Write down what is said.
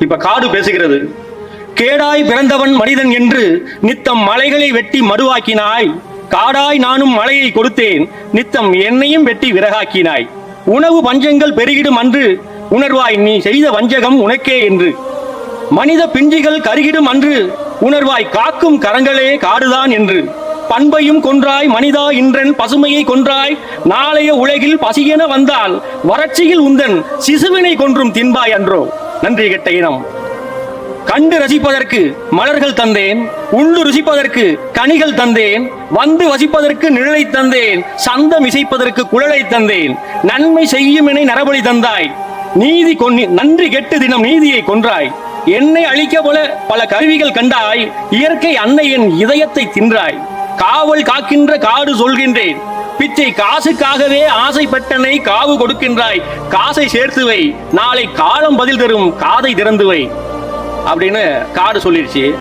இப்ப காடு பேசுகிறது. கேடாய் பிறந்தவன் மனிதன் என்று நித்தம் மலைகளை வெட்டி மடுவாக்கினாய் காடாய் நானும் மலையை கொடுத்தேன். நித்தம் என்னையும் வெட்டி விறகாக்கினாய். உணவு பஞ்சங்கள் பெருகிடும் அன்று உணர்வாய் நீ செய்த வஞ்சகம் உனக்கே என்று. மனித பிஞ்சிகள் கருகிடும் அன்று உணர்வாய் காக்கும் கரங்களே காடுதான் என்று. பண்பையும் கொன்றாய் மனிதா இன்றன் பசுமையை கொன்றாய். நாளைய உலகில் பசியென வந்தால் வறட்சியில் உந்தன் சிசுவினை கொன்றும் தின்பாய் அன்றோ. நன்றி கெட்ட இனம். கண்டு ரசிப்பதற்கு மலர்கள் தந்தேன் உள்ளு ருசிப்பதற்கு கனிகள் தந்தேன் வந்து வசிப்பதற்கு நிழலை தந்தேன் சந்தம் இசைப்பதற்கு குழலை தந்தேன். நன்மை செய்யும் என நரபலி தந்தாய். நீதி கொன்னி நன்றி கெட்டு தினம் நீதியை கொன்றாய். என்னை அழிக்க போல பல கருவிகள் கண்டாய். இயற்கை அன்னையின் இதயத்தை தின்றாய். காவல் காக்கின்ற காடு சொல்கின்றேன். பிச்சை காசுக்காகவே ஆசைப்பட்டனை காவு கொடுக்கின்றாய். காசை சேர்த்து வை நாளை காலம் பதில் தரும். காதை திறந்து வை அப்படின்னு காடு சொல்லிடுச்சு